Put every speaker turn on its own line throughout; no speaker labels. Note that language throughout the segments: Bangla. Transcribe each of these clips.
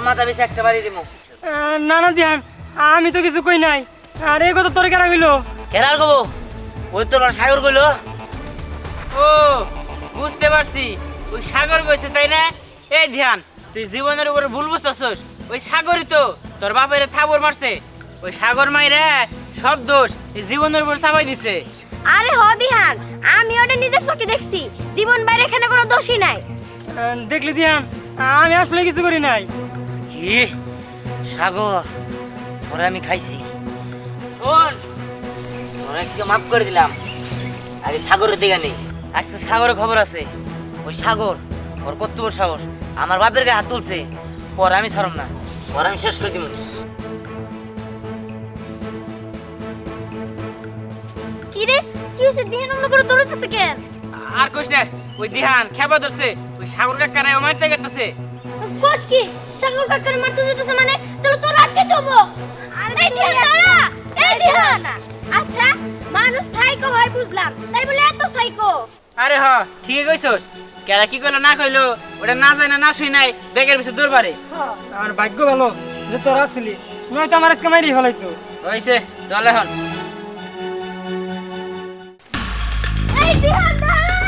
মাথা একটা
না না আমি তো কিছু কই নাই আর এই কথা তোর কেনা হইল
কেনার কব ওই তোর সাগর কইলো
ও, বুঝতে পারছি। ওই সাগর কইছে তাই না? এই ধ্যান তুই জীবনের উপরে ভুল বুঝতেছস। ওই সাগরই তো তোর বাপের থাবর মারছে। ওই সাগর মাইরে সব দোষ এই জীবনের উপর চাপাই দিছে।
আরে হ দিহান আমি ওটা নিজের চোখে দেখছি। জীবন বাইরে এখানে কোনো দোষই নাই।
দেখলি ধ্যান আমি আসলে কিছু করি নাই।
কি? সাগর ওরা আমি খাইছি। শোন। তোরা একটু মাফ করে দিলাম। আগে সাগরের দিকে নেই আজকে সাগরের খবর আছে। ওই সাগর ওর কত বড় সাহস। আমার বাপের গায়ে হাত তুলছে। পর আমি ছাড়ম না। পর আমি শেষ করে দিব
কি রে? কি হয়েছে দিহান অন্য করে দৌড়াতেছে কেন?
আর কইস না ওই দিহান খেপা ধরছে। ওই সাগর কাকারে ও মারতে
কোষ কি? সাগর কাকার মারতে যেতেছে মানে? তাহলে তোর আটকে দেবো এই দিহান দাঁড়া! এই দিহান। আচ্ছা মানুষ সাইকো হয় বুঝলাম। তাই বলে এত সাইকো?
আরে হ ঠিক কইছস। কেরা কি কইলো না কইলো ওটা না যায় না না শুই নাই ব্যাগের পিছনে দৌড় পারে
আমার ভাগ্য ভালো যে তোর আসলি নয়তো আমার আজকে মাইরি ফেলাইতো।
হইছে চল এখন।
এই দিহান দাঁড়া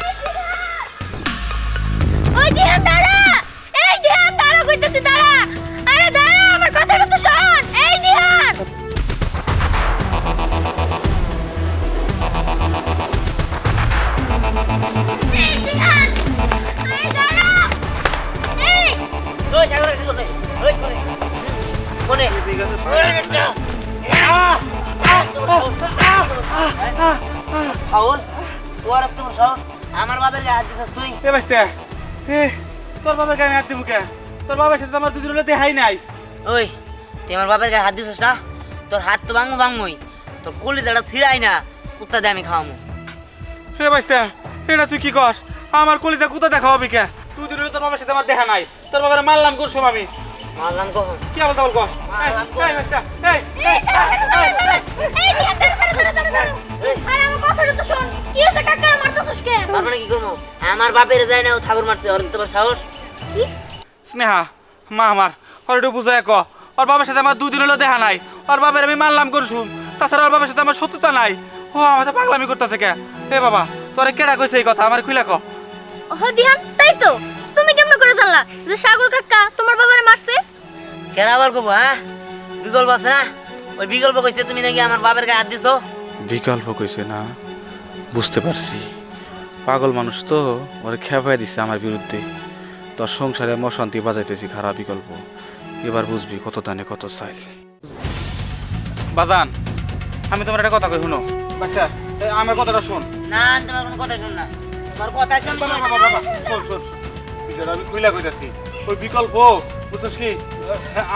এই দিহান ওই দিহান দাঁড়া দাঁড়া কইতেছি দাঁড়া! আরে দাঁড়া আমার কথাটা তো
আমার গায়ে হাত দিছিস তুই।
এ বাস্তে এ তোর বাবার গায়ে আমি হাত দিমু কে? তোর বাবার সাথে আমার দুদিন হলে দেখাই নাই।
ওই তুই আমার বাপের গায়ে হাত দিছিস না? তোর হাত তো ভাঙবো ভাঙবই। তোর কলি দাঁড়া ছিঁড়াই না কুত্তা দিয়ে আমি খাওয়ামু
এ বাস্তে এটা তুই কি কস? আমার কলিজা কোথা দেখা হবে কে? দুদিন হলে তোর বাবার সাথে আমার দেখা নাই তোর বাবার মারলাম করছুম আমি
মারলাম কখন
কি আবার বল কস এই, এই বাস্তে এই এই,
এই দিহান দাঁড়া দাঁড়া দাঁড়া দাঁড়া আরে আমার কথাটা তো শোন কি হয়েছে কাকার মারতেছিস কেন
তার মানে কি করব বাপের যায় না ও ঠাকুর মারছে ওর তোমার সাহস
স্নেহা মা আমার ওর একটু বুঝায় ক ওর বাবার সাথে আমার দুদিন হলো দেখা নাই ওর বাবার আমি মারলাম করছুম তাছাড়া ওর বাবার সাথে আমার শত্রুতা নাই ও আমার পাগলামি করতেছে কে এ বাবা তোরে কেডা কইছে এই কথা আমার খুলে ক
ও দিহান তাই তো। তুমি কেমন করে জানলা যে সাগর কাকা তোমার বাবারে মারছে?
কেরা আবার করব হ্যাঁ? বিকল্প আছে না? ওই বিকল্প কইছে তুমি নাকি আমার বাপের গায়ে হাত দিছো?
বিকল্প কইছে না বুঝতে পারছি। পাগল মানুষ তো ওরে খেপাই দিছে আমার বিরুদ্ধে। তোর সংসারে আমি অশান্তি বাজাইতেছি খারাপ বিকল্প। এবার বুঝবি কত দানে কত চাইল।
বাজান আমি তোমার একটা কথা কই শুনো। বাচ্চা আমার কথাটা শোন।
না তোমার কোনো কথা শুন না। তোমার কথা শুন
বাবা, বাবা, বাবা, শোন শোন। বিষয়টা আমি খুইলা কইতাছি ওই বিকল্প বুঝছিস কি?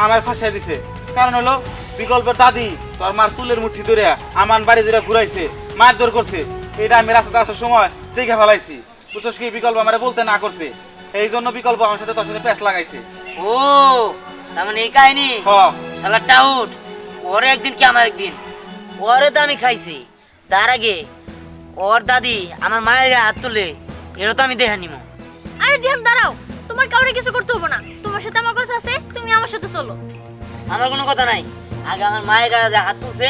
আমার ফাঁসাই দিছে। কারণ হলো বিকল্পের দাদি তোর মার চুলের মুঠি ধরে আমার বাড়ি ধরে ঘুরাইছে মারধর করছে। এটা আমি রাস্তাতে আসার সময় দেখে ফেলাইছি। বুঝছিস কি? বিকল্প আমারে বলতে না করছে। এই জন্য বিকল্প আমার সাথে তোর সাথে প্যাঁচ লাগাইছে।
ও তার মানে এই কাহিনী? শালা টাউট ওরে একদিন কি আমার একদিন? ওরে তো আমি খাইছি। তার আগে ওর দাদি আমার মায়ের হাত তুলে এটা তো আমি দেখে নিমো।
আরে দিহান দাঁড়াও। তোমার কাউরে কিছু করতে হবে না। তোমার সাথে আমার কথা আছে তুমি আমার সাথে চলো।
আমার কোনো কথা নাই। আগে আমার মায়ের গায়ে যে হাত তুলছে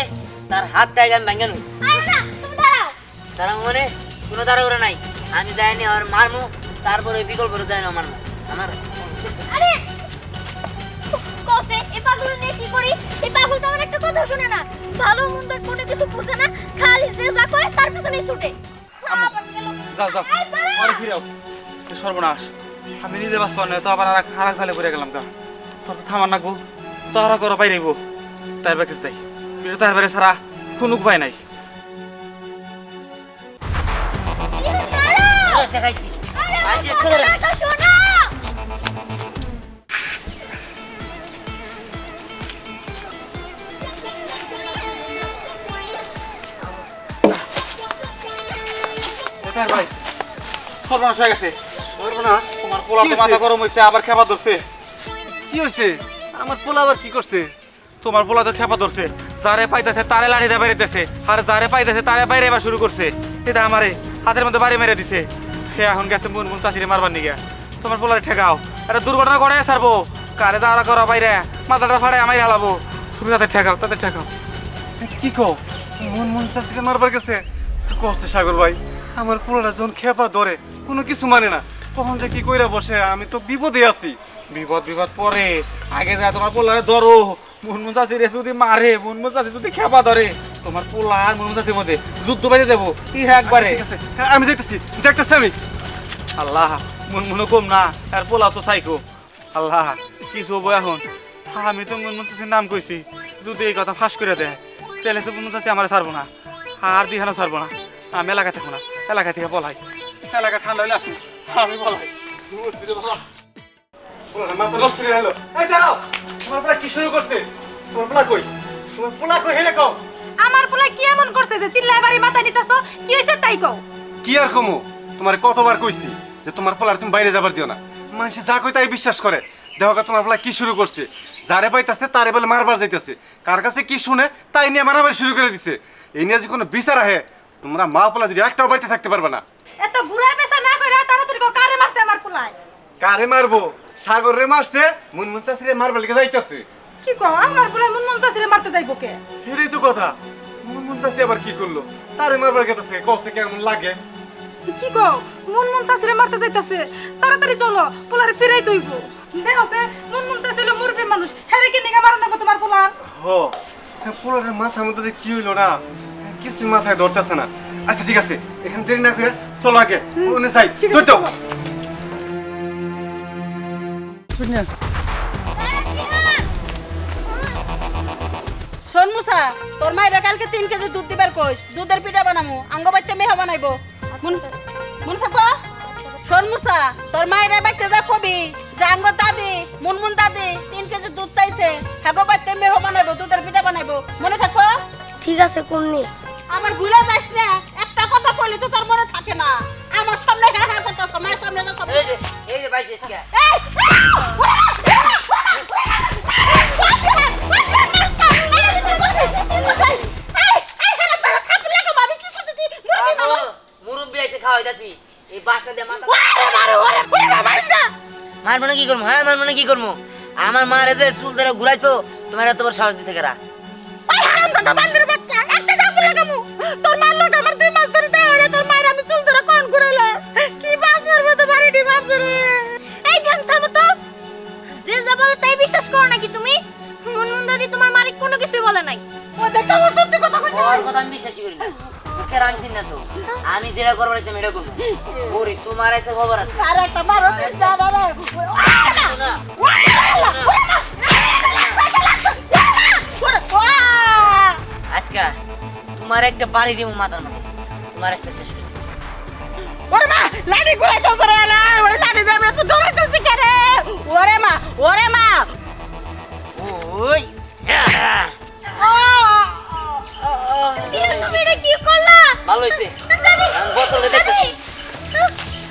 তার হাতটা আগে আমি ভেঙে নই
আরে না তুমি দাঁড়াও।
তার মানে কোনো তাড়াহুড়ো নাই। আমি যাইনি আর মারমু তারপরে বিকল্প যাই না মারমু আমার
আরে কসে এ পাগল নিয়ে কি করি? এই পাগল তো আমার একটা কথা শুনে না। ভালো মন্দ কোনো কিছু বুঝে না। খালি যে যা করে তার পিছনেই ছুটে। আবার গেল।
যাও যাও। আরে ফিরাও সর্বনাশ। আমি নিজে বাঁচব না তো আবার আর হারাক জালে পড়ে গেলাম গা। তোর তো থামার নাকবো তোরা করো বাইরেবো তার বাকি যাই। কিন্তু তার বাইরে ছাড়া কোনো উপায় নাই।
দেখাইছি
ভাই সর্বনাশ হয়ে গেছে। সর্বনাশ? তোমার পোলা তো মাথা গরম হয়েছে আবার খেপা ধরছে।
কি হয়েছে? আমার পোলা আবার কি করছে?
তোমার পোলা তো খেপা ধরছে যারে পাইতেছে তারে লাঠি দিয়ে বেরিতেছে আর যারে পাইতেছে তারে বাইরে এবার শুরু করছে। এটা আমারে হাতের মধ্যে বাড়ি মেরে দিছে। হে এখন গেছে মুন মুন চাষিরে মারবার নিগে। তোমার পোলারে ঠেকাও। এটা দুর্ঘটনা করে ছাড়বো। কারে দাঁড়া করা বাইরে মাথাটা ফাড়ে আমায় হালাবো তুমি তাদের ঠেকাও তাদের ঠেকাও। কি কো মন মন চাষিরে মারবার গেছে? কষ্ট সাগর ভাই। আমার পোলাটা যখন খেপা ধরে কোনো কিছু মানে না। কখন যে কি কইরা বসে আমি তো বিপদে আছি। বিপদ বিপদ পরে আগে যা তোমার পোলারে ধরো। মুনমুন চাষি রে যদি মারে মুনমুন চাষি যদি খেপা ধরে তোমার পোলা আর মুনমুন চাষির মধ্যে যুদ্ধ বেঁধে দেবো। কি একবারে। আমি দেখতেছি দেখতেছি আমি। আল্লাহ মুনমুনও কম না আর পোলা তো সাইকো। আল্লাহ কি হব এখন? আমি তো মুনমুন চাষির নাম কইছি। যদি এই কথা ফাঁস করে দেয় তাহলে তো মুনমুন চাষি আমার ছাড়বো না। আর দিহানো ছাড়বো না। আমি এলাকায় থাকব না। এলাকা থেকে পলাই এলাকা ঠান্ডা হলে আসুন। আমি পলাই মাথা নষ্ট করে গেল এই দাঁড়াও তোমার পোলা কি শুরু করছে? তোমার পোলা কই? তোমার পোলা কই হেলে কও?
আমার পোলা কি এমন করছে যে চিল্লায় বাড়ি মাথা নিতেছো? কি তাই কও?
কি আর কমো? তোমার কতবার কইছি যে তোমার পোলার তুমি বাইরে যাবার দিও না। মানুষ যা কই তাই বিশ্বাস করে। দেখো তোমার পোলা কি শুরু করছে? যারে পাইতাছে তারে বলে মারবার যাইতেছে। কার কাছে কি শুনে তাই নিয়ে মারামারি শুরু করে দিছে। এই নিয়ে যে কোনো বিচার আহে তোমরা মা পোলা যদি একটাও বাড়িতে থাকতে পারবে না।
এত ঘুরা পেশা না কইরা তাড়াতাড়ি কও কারে মারছে আমার পোলায়?
কারে মারবো? সাগর রে মারছে মুনমুন চাষিরে মারবার লিগে যাইতেছে।
কি কও আমার পোলায় মন মন চাষিরে মারতে যাইবো কে?
এটাই তো কথা। মুনমুন চাষি আবার কি করল? তারে মারবার গেতেছে কষ্ট কেমন লাগে?
কি কও মন মন চাষিরে মারতে যাইতাছে। তাড়াতাড়ি চলো পোলারে ফিরাই দইব। দেখছে মন মন চাষিলে মুরবি মানুষ। হেরে কি নিগা মারন তোমার পোলার?
হ পোলারের মাথার মধ্যে কি হইল না? কিছুই মাথায় ধরতেছে না। আচ্ছা ঠিক আছে। এখানে দেরি না করে চলো আগে। ওনে যাই। ধরতে
শোন মুসা তোর মায়ের কালকে তিন কেজি দুধ দিবার কইস। দুধের পিঠা বানামু আঙ্গ বাচ্চা মেহা বানাইবো। মন মন থাকো শোন মুসা তোর মায়ের বাচ্চা যা কবি যে আঙ্গ দাদি মুনমুন দাদি তিন কেজি দুধ চাইছে হাগো বাচ্চা মেহ বানাইবো দুধের পিঠা বানাইবো। মনে থাকো
ঠিক আছে কুন্নি
আমার ভুলে যাস না একটা কথা কইলে তো তোর মনে থাকে না। আমার সামনে হ্যাঁ হ্যাঁ মায়ের সামনে তো সব
এই যে এই যে বাইছে কে মনে করব হ্যাঁ মার মনে কি করব? আমার মার যে চুল ধরে ঘুরাইছো তোমার এত বড় সাহস দিছে কেরা?
বিশ্বাস করো নাকি তুমি মুনমুন দাদি তোমার মালিক কোনো কিছুই বলে নাই
ও আমার সত্যি কথা কইছে
ওর কথা আমি বিশ্বাসই করি না না তো আমি যেটা করবার আমি এটা করব ওরে তোমার এসে খবর আছে
আর একটা মারো দিন দাদা
আজকে তোমার একটা বাড়ি দিব মাথার মধ্যে তোমার একটা শেষ করে।
ওরে মা লাঠি ঘুরাইতেছ রে না ওই লাঠি দেবে তো ডরাইতেছিস কে ওরে মা ওরে মা।
ওই
তুমি এটা কি করলা?
ভালো হয়েছে বোতলে দেখতেছি।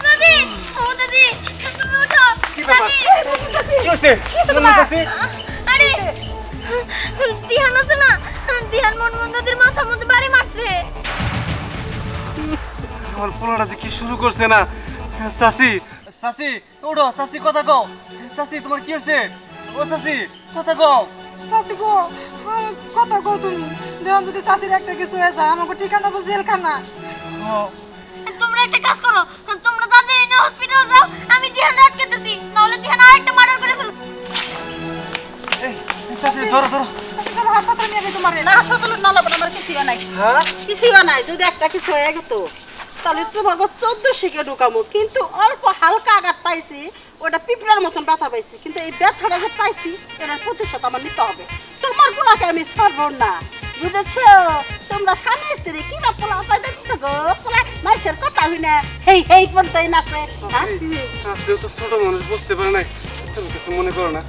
দাদি ও দাদি তুমি উঠো।
কি ব্যাপার? কি হচ্ছে মুনমুন চাষি
আরে দিহান আছে না? দিহান মুনমুন মাথার মধ্যে বাড়ি মারছে।
আমার পোলাটা যে কি শুরু করছে না? চাষি চাষি ওড়ো চাষি কথা কও। চাষি তোমার কি হয়েছে? ও চাষি কথা কও।
চাচি গো কত গো তুমি। দেওয়ান যদি চাচির একটা কিছু হয়ে যায় আমাকে ঠিকানা তো জেলখানা।
ও,
তোমরা একটা কাজ করো তোমরা দাদির এনে হসপিটাল যাও আমি দিহান আটকেতেছি নাহলে দিহান আরেকটা মার্ডার করে ফেলবে।
এই চাষি ধরো ধরো।
হাসপাতালে নিয়ে যাই তোমার। না হাসপাতালে না লাগবে আমার কিছুই নাই।
হ্যাঁ?
কিছুই নাই যদি একটা কিছু হয়ে গেত। তাহলে তোমাকে চোদ্দ শিখে ঢুকামো কিন্তু অল্প হালকা আঘাত পাইছি ওটা পিঁপড়ার মতন ব্যথা পাইছি কিন্তু এই ব্যথাটা যে পাইছি এটার প্রতিশোধ আমার নিতে হবে। তোমার পোলাকে আমি ছাড়বো না বুঝেছ? তোমরা স্বামী স্ত্রী কি না পোলা পাই দেখছ গো? পোলা মাইসের কথা হই না হেই হেই পন্তাই নাচে। হ্যাঁ?
তো ছোট মানুষ বুঝতে পারে নাই। তুমি কিছু মনে করো না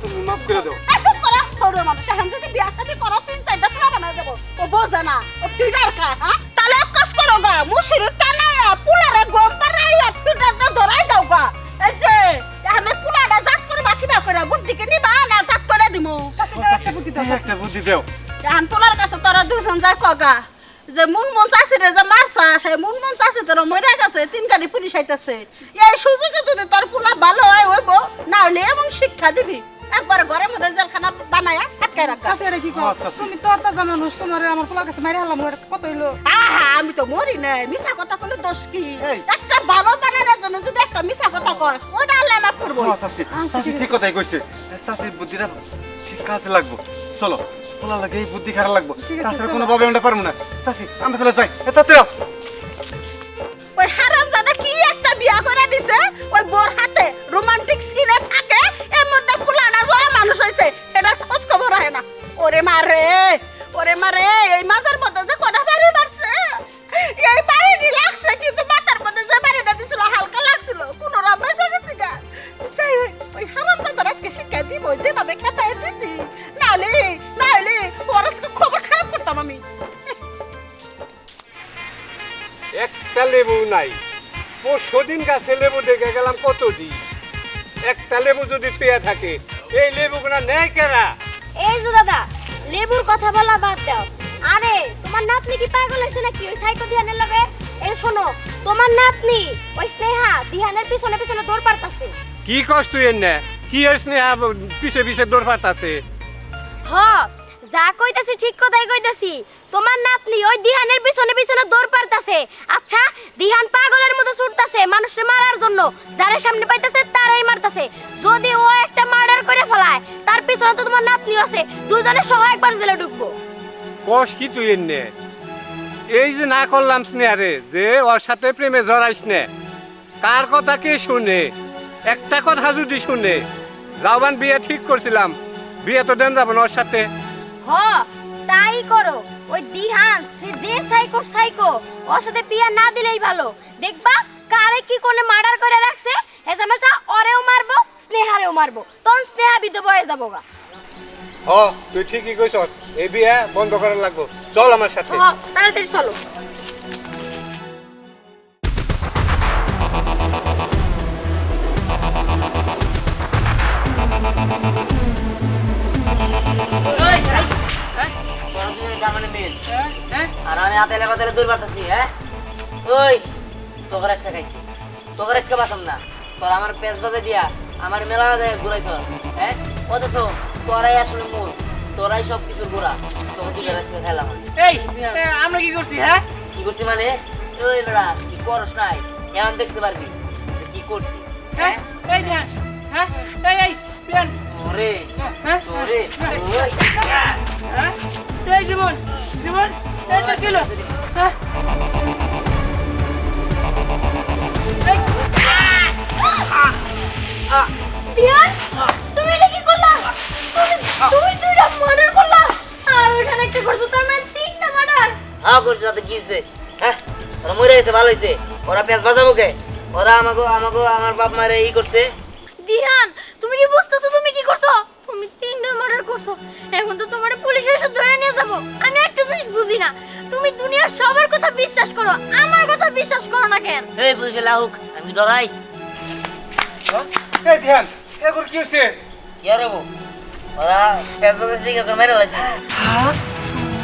তুমি মাফ করে দাও।
এসব করা ছোট মানুষ। এখন যদি বিয়া শাদি করো তিন চারটা পোলা বানায় দেবো। ও বোঝে না ও ফিডার খায় হ্যাঁ? তাহলে কাজ করো গা মুসির একটা বুদ্ধি দাও। এখন তোলার কাছে তোরা দুজন যায় কগা যে মুন মন চাষি রে যে মারছা সে মুন মন চাষি তোরা মরে গেছে তিন গাড়ি পুলিশ আইতাছে। এই সুযোগে যদি তোর পোলা ভালো হয় হইব না হলে এবং শিক্ষা দিবি। একবার ঘরের মধ্যে জেলখানা বানায় আটকায় রাখা।
এটা কি কর
হ্যাঁ।
তুমি তো একটা জানো মানুষ তোমার আমার পোলার কাছে মারি হারলাম কত হইল?
আহা আমি তো মরি নাই মিছা কথা বলে দোষ কি? একটা ভালো বানানোর জন্য যদি একটা মিছা কথা কয় ওটা আল্লাহ মাফ করব
হ্যাঁ, চাচি। ঠিক কথাই কইছে। চাচির বুদ্ধিটা ঠিক কাজে লাগবো। চলো। পোলা লাগে এই বুদ্ধি খারাপ লাগবো। তাছাড়া কোনো ভাবে আমরা পারব না। চাচি আমরা তাহলে যাই। এ, তাড়াতাড়ি
ওই হারাম কি একটা বিয়া করে দিছে? ওই বোর হাতে রোমান্টিক সিনে থাকে এর মধ্যে ফুলানা জয়া মানুষ হয়েছে। এটার খোঁজ খবর হয় না। ওরে মারে ওরে মারে এই মাথার
একটা লেবু নাই। পরশু দিন গাছে লেবু দেখে গেলাম কত দিন একটা লেবু যদি পেয়ে থাকে এই লেবুগুলা নেয় কেনা
এই যে দাদা লেবুর কথা বলা বাদ দাও। আরে তোমার নাতনি কি পাগল হয়েছে নাকি? ওই সাইকো ধ্যানের লগে? এই শোনো তোমার নাতনি ওই স্নেহা ধ্যানের পিছনে পিছনে দৌড় পারতাছে।
কি কষ্ট এর নে কি এর স্নেহা পিছে পিছে দৌড় পাতাছে
হ যা কইতাছি ঠিক কথাই কইতাছি। তোমার নাতনি ওই দিহানের পিছনে পিছনে দৌড় পারতাছে। আচ্ছা দিহান পাগলের মতো ছুটতাছে মানুষকে মারার জন্য। যারে সামনে পাইতাছে তারাই মারতাছে। যদি ও একটা মার্ডার করে ফেলায়, তার পিছনে তো তোমার নাতনি আছে। দুজনে সহ একবার জেলে ঢুকবো।
কষ কি তুই এর নে এই যে না করলাম স্নেহারে, যে ওর সাথে প্রেমে জড়াইস নে। কার কথা কে শুনে? একটা কথা যদি শুনে। যাওয়ান বিয়ে ঠিক করছিলাম। বিয়ে তো দেন যাব না ওর সাথে।
হ তাই করো। ওই দিহান সে যে সাইকো সাইকো ওর সাথে পিয়া না দিলেই ভালো। দেখবা কারে কি কোনে মার্ডার করে রাখছে হেসামেশা ওরেও মারবো স্নেহারেও মারবো। তখন স্নেহা বিধবা হয়ে যাব গা।
হ তুই ঠিকই কইছ এই বিয়া বন্ধ করার লাগবো। চল আমার সাথে।
হ তাড়াতাড়ি চলো।
আমি হাতে লেখা দিলে দূর পাঠাচ্ছি হ্যাঁ? ওই তোকে রাখছে খাইছি তোকে রাখতে পারতাম না? তোর আমার পেঁচ বাজে দিয়া আমার মেলা যায় ঘুরাইছ হ্যাঁ? অথচ তোরাই আসলে মূল তোরাই সব কিছুর গোড়া তোকে দুটো রাখছে খেলাম
এই আমরা কি করছি হ্যাঁ?
কি করছি মানে? ওই বেড়া কি করস নাই এখন দেখতে পারবি যে কি করছি
হ্যাঁ? এই হ্যাঁ? এই এই ধ্যান।
ওরে
হ্যাঁ?
ওরে ওই।
হ্যাঁ? এই জীবন জীবন। কিলো হ্যাঁ।
তুমি এটা কি করলা? তুমি তুমি দুইটা মার্ডার করলা? আর ওইখানে একটা করছ তার মানে তিনটা মার্ডার
হ্যাঁ করছি তাতে কি হয়েছে? হ্যাঁ ওরা মরে গেছে ভালো হয়েছে। ওরা পেঁচ বাজাবো কে? ওরা আমাকে আমাকে আমার বাপ মারে ই করছে।
দিহান তুমি কি বুঝতেছো তুমি কি করছ? তুমি তিনটা মার্ডার করছ। এখন তো তোমার পুলিশের এসে ধরে নিয়ে যাব। আমি একটা জিনিস বুঝি না। তুমি দুনিয়ার সবার কথা বিশ্বাস করো আমার কথা বিশ্বাস করো না কেন?
এই পুলিশে লাহুক আমি ডরাই।
এই ধ্যান এগুলো কি হয়েছে
কি আর হব? ওরা বাজার দিকে ওকে মেরে লাগছে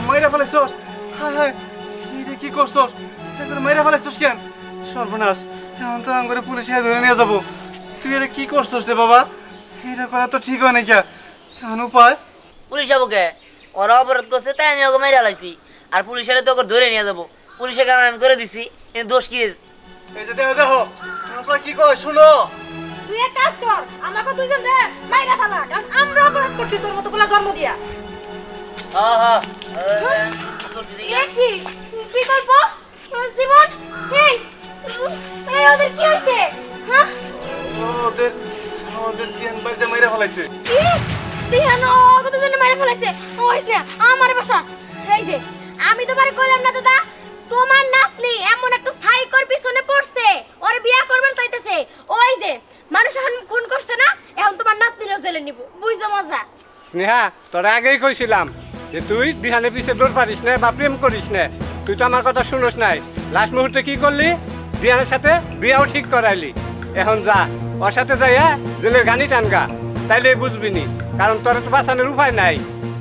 মাইরা ফেলাইছ হায় হায় এটা কি করছস এগুলো মাইরা ফেলাইছস কেন? সর্বনাশ এখন তো আঙ্গুরে পুলিশে ধরে নিয়ে যাব। তুই এটা কি করছস রে বাবা? এটা করা তো ঠিক হয় এখন উপায়?
পুলিশ যাব কে? ওরা অপরাধ করছে তাই আমি ওকে মেরে লাগছি আর পুলিশের তো ওকে ধরে নিয়ে যাব। পুলিশের কাম আমি করে দিছি কিন্তু দোষ কি?
এই যে দেখো দেখো তোমার কি কয় শুনো?
তুই এক কাজ কর আমাকে দুইজন দে মাইরা ফেলা কারণ আমরা অপরাধ করছি তোর মতো বলা জন্ম দিয়া।
হ্যাঁ হ্যাঁ? কি করছি দেখি?
এ কি বিকল্প? জীবন? এই এই ওদের কি হয়েছে? হ্যাঁ?
ওদের ওদের ধ্যান বাড়িতে মাইরা ফেলাইছে।
কি? দিহান কত জন্য মেরে ফেলাইছে। ও হইছে আমার বাসা। এই যে আমি তোমারে কইলাম না দাদা। তোমার নাতনি এমন একটা সাইকোর পিছনে পড়ছে। ওর বিয়া করবার চাইতেছে। ওই যে মানুষ এখন খুন করছে না এখন তোমার নাতনিরও জেলে নিব। বুঝছ মজা?
স্নেহা তোরা আগেই কইছিলাম যে তুই দিহানের পিছে দৌড় পারিস না বা প্রেম করিস না। তুই তো আমার কথা শুনোস নাই। লাস্ট মুহূর্তে কি করলি? দিহানের সাথে বিয়াও ঠিক করাইলি। এখন যা। ওর সাথে যাইয়া জেলের গানি টানগা তাইলে বুঝবি নি কারণ তোর তো বাঁচানোর উপায় নাই।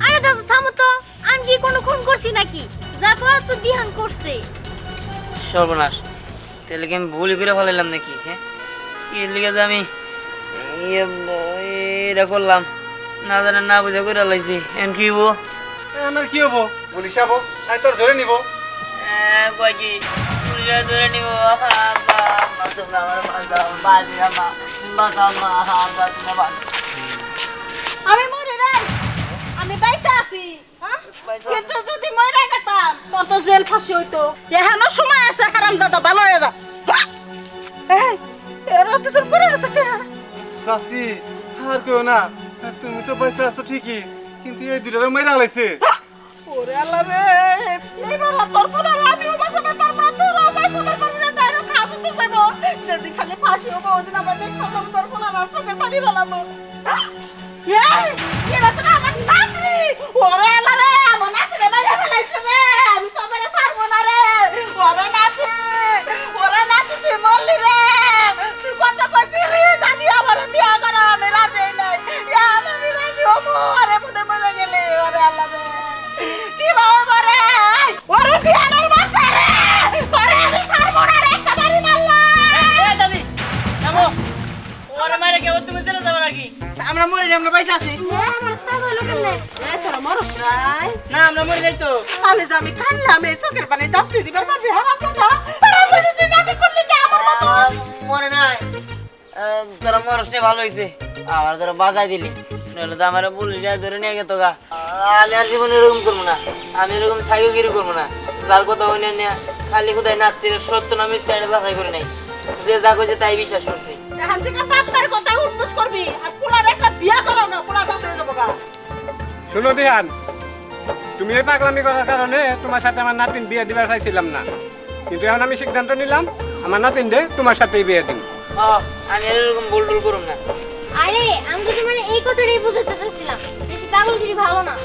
আরে দাদা থামো তো আমি কি কোনো খুন করছি নাকি? যা করার তো দিহান করছে।
সর্বনাশ তাহলে কি আমি ভুল করে ফেলাইলাম নাকি হ্যাঁ কি লিখে যে আমি ইয়ে, এটা করলাম না জানে না বুঝে করে লাইছি এন কি হব
আর কি হব পুলিশ যাব তাই তোর ধরে নিবো।
কয় কি? পুলিশে ধরে নিব তোমরা আমার
আমি মরে নাই। আমি বাইসা আছি? কিন্তু যদি মরে গেতাম তোর তো জেল ফাঁসি হইতো। এখানো সময় আছে হারাম জাদা ভালো হয়ে যা। এরা তো সব করে আছে কে?
চাচি আর কেউ না তুমি তো আছো ঠিকই কিন্তু এই দুটারে মেরা লাইছে।
ওরে আল্লাহ রে এইবার তোর কোনো আমিও যেদিন খালি ফাঁসি হব ওদিন আমার দেখতে পাবো তোর কোনো আর চোখের পানি ফেলাবো আমার আমার রে, আমি তো তোরে না রে। ওরে নাতি ওরে নাতি, তুই না
আমরা মরি নাই তো।
তাহলে যে আমি কানলাম এই চোখের পানি দাপতে দিবার পারবি হারাম দাদা হারাম দাদা তুই নাকি করলি কি আমার মতো?
আহ, মরে নাই। তোরা মরসনে ভালো হয়েছে তোরা বাজাই দিলি নইলে তো আমার পুলিশ ধরে নিয়ে গেত গা। আমি আর জীবনে এরকম করব না। আমি এরকম সাইকেগিরি করব না। যার কথা হইনে নিয়ে খালি কোথায় নাচছি সত্য না মিথ্যা এটা বাছাই করে নাই। যে যা কইছে তাই বিশ্বাস করছি।
এখান থেকে বাপমার কথা উঠবুস করবি আর পুরার একটা বিয়া করো না পুরা সাথে যাব গা
শুনো দিহান তুমি এই পাগলামি করার কারণে তোমার সাথে আমার নাতিন বিয়ে দিবার চাইছিলাম না। কিন্তু এখন আমি সিদ্ধান্ত নিলাম আমার নাতিন দে তোমার সাথেই বিয়ে দিন
আমি এরকম ভুল টুল করুম না।
আরে আমি তো তোমার এই কথাটাই বুঝাতে চাচ্ছিলাম বেশি পাগলগিরি ভালো না।